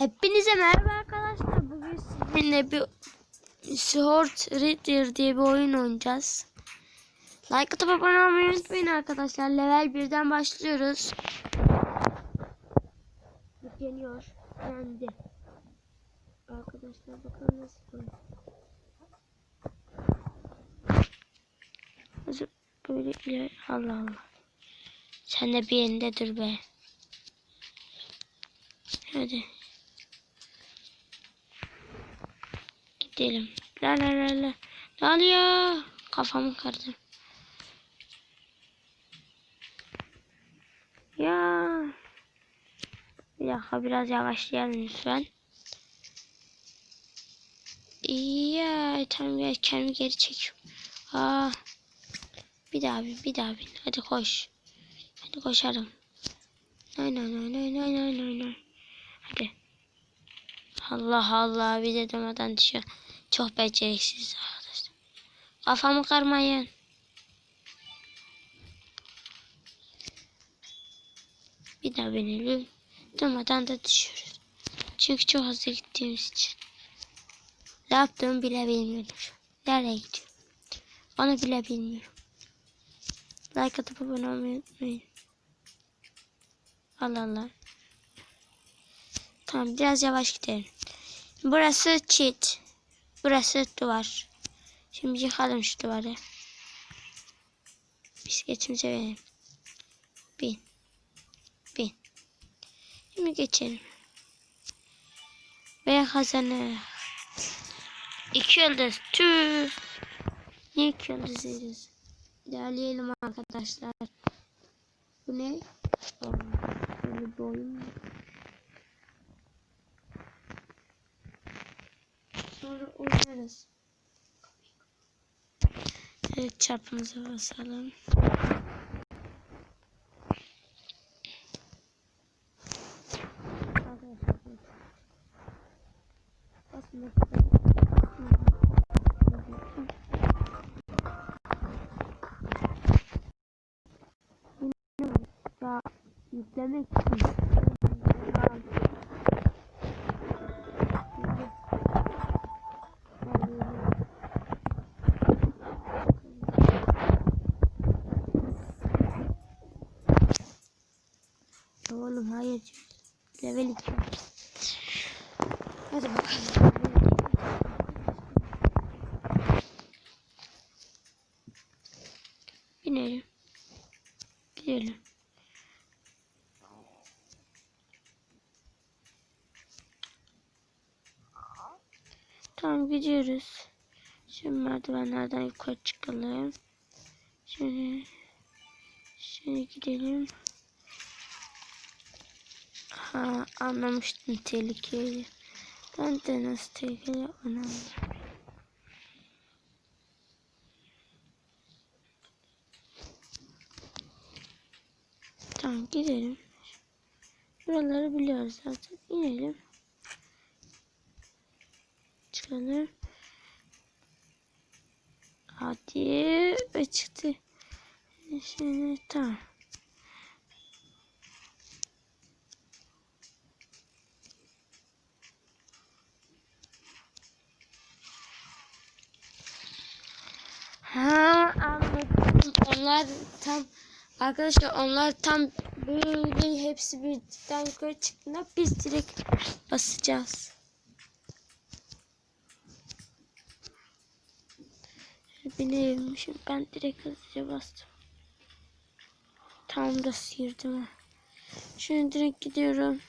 Hepinize merhaba arkadaşlar. Bugün sizinle bir Short Reader diye bir oyun oynayacağız. Like atıp abone olmayı unutmayın arkadaşlar. Level 1'den başlıyoruz. Yükleniyor. Yendi. Arkadaşlar bakalım nasıl. Hazır böyle ileri. Allah Allah. Sen de bir yerinde dur be. Hadi. Gidelim. La la la la. Ne oluyor? Kafamı kırdım. Ya. Bir dakika biraz yavaşlayalım lütfen. Ya tamam ya kendimi geri çekiyorum. Aa. Bir daha bin, bir daha bin. Hadi koş. Hadi koşalım. Nay nay nay nay nay nay nay nay. Hadi. Allah Allah bir de durmadan düşüyor. Çok beceriksiz arkadaşlar. Kafamı karmayın. Bir daha binelim. Durmadan da düşüyoruz. Çünkü çok hızlı gittiğimiz için. Ne yaptığımı bile bilmiyorum. Nereye gidiyorum? Onu bile bilmiyorum. Like atıp abone olmayı unutmayın. Allah Allah. Tamam biraz yavaş gidelim. Burası çit. Burası duvar. Şimdi yıkalım şu duvarı. Bisikletimize verelim. Bin. Bin. Şimdi geçelim. Ve kazanır. İki yıldız. Tüh. Niye iki yıldız yeriz? İlerleyelim arkadaşlar. Bu ne? Aa, Böyle bir oyun Sonra oynarız. Evet çarpımıza basalım. Yüklemek için. Level 2. Hadi bakalım. Binelim. Gidelim. Tamam gidiyoruz. Şimdi merdivenlerden yukarı çıkalım. Şimdi şimdi gidelim. Ha anlamıştım tehlikeyi. Ben de nasıl tehlikeli anlamadım. Tamam gidelim. Şuraları biliyoruz zaten. İnelim. Çıkalım. Hadi ve çıktı. Şimdi tamam. Ha anladım. Onlar tam arkadaşlar onlar tam böyle hepsi birden yukarı çıktığında biz direkt basacağız. Binelim. Şimdi ben direkt hızlıca bastım. Tam da sıyırdım. Şimdi direkt gidiyorum.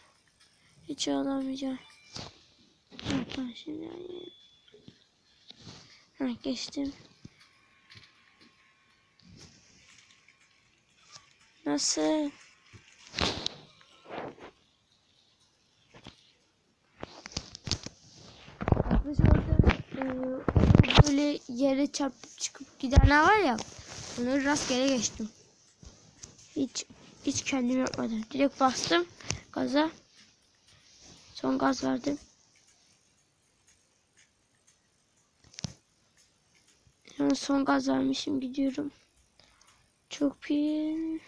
Hiç tamam şimdi. Ha, geçtim. Nasıl? Böyle yere çarpıp çıkıp gidenler var ya. Onları rastgele geçtim. Hiç hiç kendim yapmadım. Direkt bastım gaza. Son gaz verdim. Son gaz vermişim gidiyorum. Çok iyi.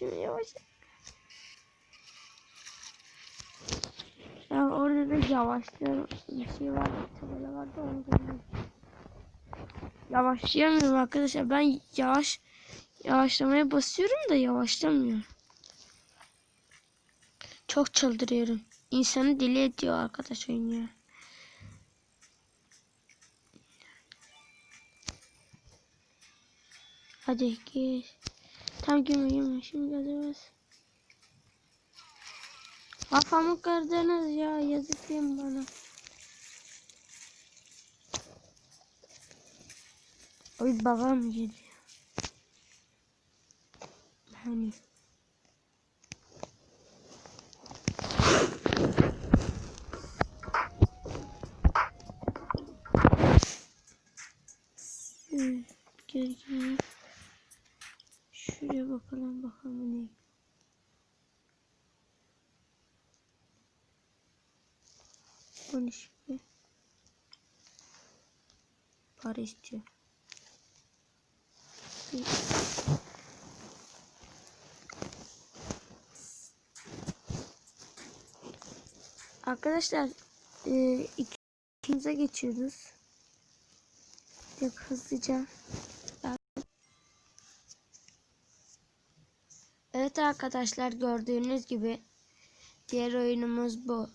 Şimdi yavaş. Ya orada da yavaşlıyor bir şey var. Tabela vardı onu görmedim. Yavaşlayamıyorum arkadaşlar. Ben yavaş yavaşlamaya basıyorum da yavaşlamıyor. Çok çıldırıyorum. İnsanı deli ediyor arkadaş ya. Hadi gir. Tam girme girme. Şimdi geliriz. Kafamı kırdınız ya. Yazık değil bana? Oy babam geliyor. Hani. Gel gel. Bakalım bakalım ne. Bu ne şimdi? Para istiyor. Arkadaşlar e, ikimize geçiyoruz. Yok hızlıca. Evet arkadaşlar gördüğünüz gibi diğer oyunumuz bu.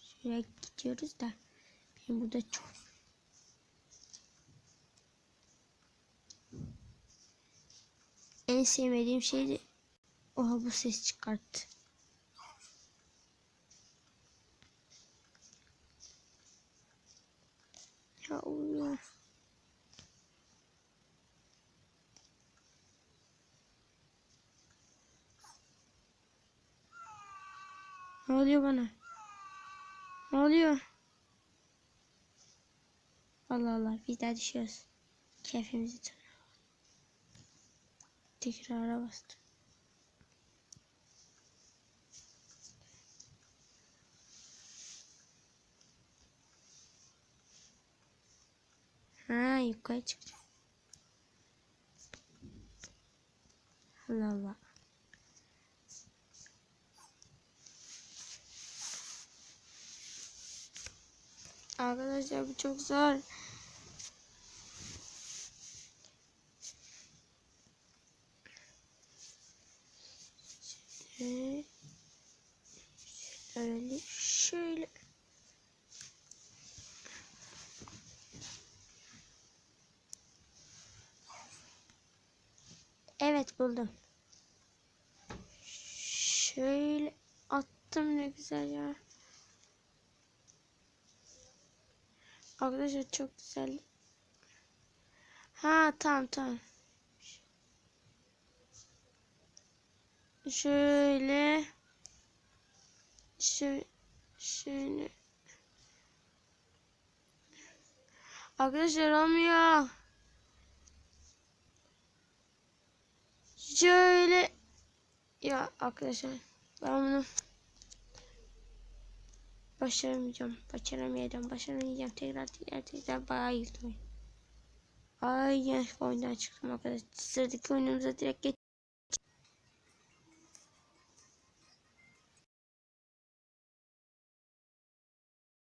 Şuraya gidiyoruz da benim burada çok en sevmediğim şey de oha bu ses çıkarttı. Ya Allah. Ne oluyor bana? Ne oluyor? Allah Allah biz de düşüyoruz. Keyfimizi tanıyor. Tekrara bastım. Ha yukarı çıkacak. Allah Allah. Arkadaşlar bu çok zor. Şöyle. Şöyle. Şöyle. Evet buldum. Şöyle attım ne güzel ya. Arkadaşlar çok güzel. Ha tamam tamam. Şöyle. Şöyle. Şöyle. Arkadaşlar olmuyor. Şöyle. Ya arkadaşlar ben bunu başaramayacağım. Başaramayacağım. Başaramayacağım. Tekrar tekrar tekrar bayağı oyun. Ay yanlış oyundan çıktım arkadaşlar. Sıradaki oyunumuza direkt geç.